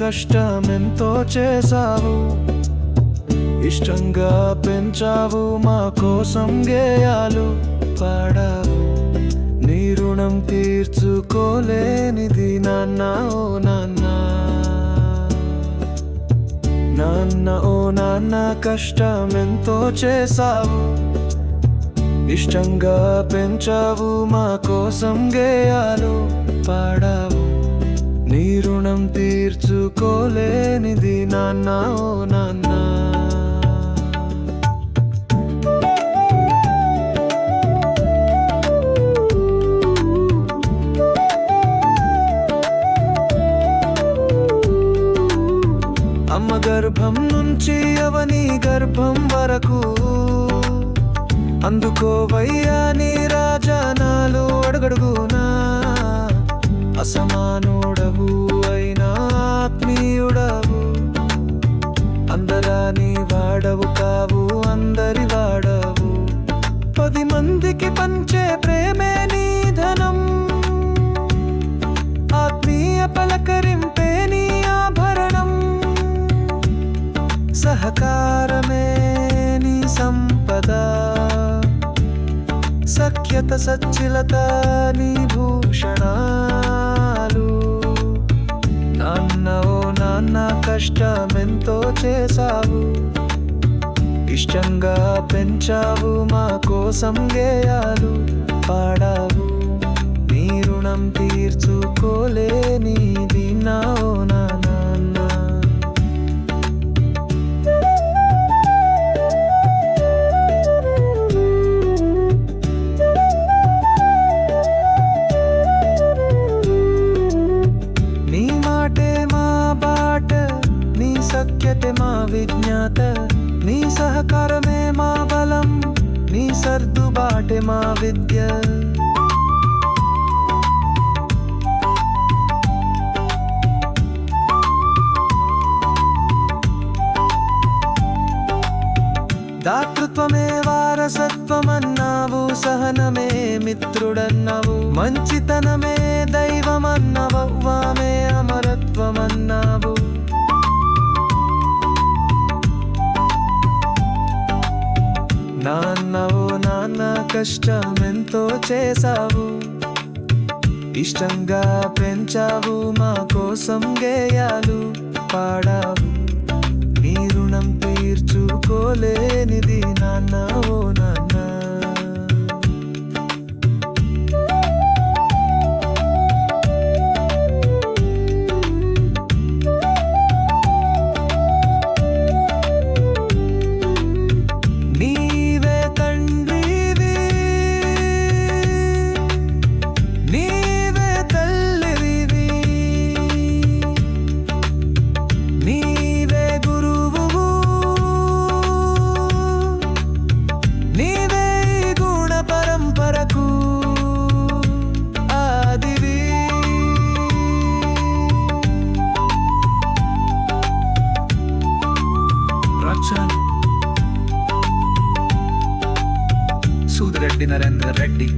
కష్టమెంతో చేశావు. ఇష్టంగా పెంచావు మా కోసం గేయాలు పాడావు. నీ రుణం తీర్చుకోలేనిది నాన్న ఓ నాన్న. నాన్న ఓ నాన్న కష్టమెంతో చేశావు. ఇష్టంగా పెంచావు మా కోసం గేయాలు పాడావు. నీ రుణం తీర్చుకోలేనిది నాన్న ఓ నాన్న. అమ్మ గర్భం నుంచి అవని గర్భం వరకు అందుకోవయ్యా నీ రాజానాలు అడుగడుగు అసమానుడవు అయినా ఆత్మీయుడవు అందరాని వాడవు కావు అందరి వాడవు. పది మందికి పంచే ప్రేమే నీ ధనం. ఆత్మీయ పలకరింపే నీ ఆభరణం. సహకారమే నీ సంపద. సఖ్యత సచ్చిలత నీ కష్టమెంతో చేశావు. ఇష్టంగా పెంచావు మా కోసం గేయాలు పాడావు. నీ రుణం తీర్చుకో శక్యతే మా విజ్ఞాత నీ సహకారమే మా బలం నీ సర్దుబాటే మా విద్య దాతృత్వమే వారసత్వమన్నావు సహనమే మిత్రుడన్నావు మంచితనమే దైవమన్నవవ్వామే అమరత్వమన్నావు. కష్టమెంతో చేసావు ఇష్టంగా పెంచావు మా కోసం గేయాలు పాడావు. నీ రుణం తీర్చుకోలేనిది నాన్నా నాన్న. సూదిరెడ్డి నరేందర్ రెడ్డి.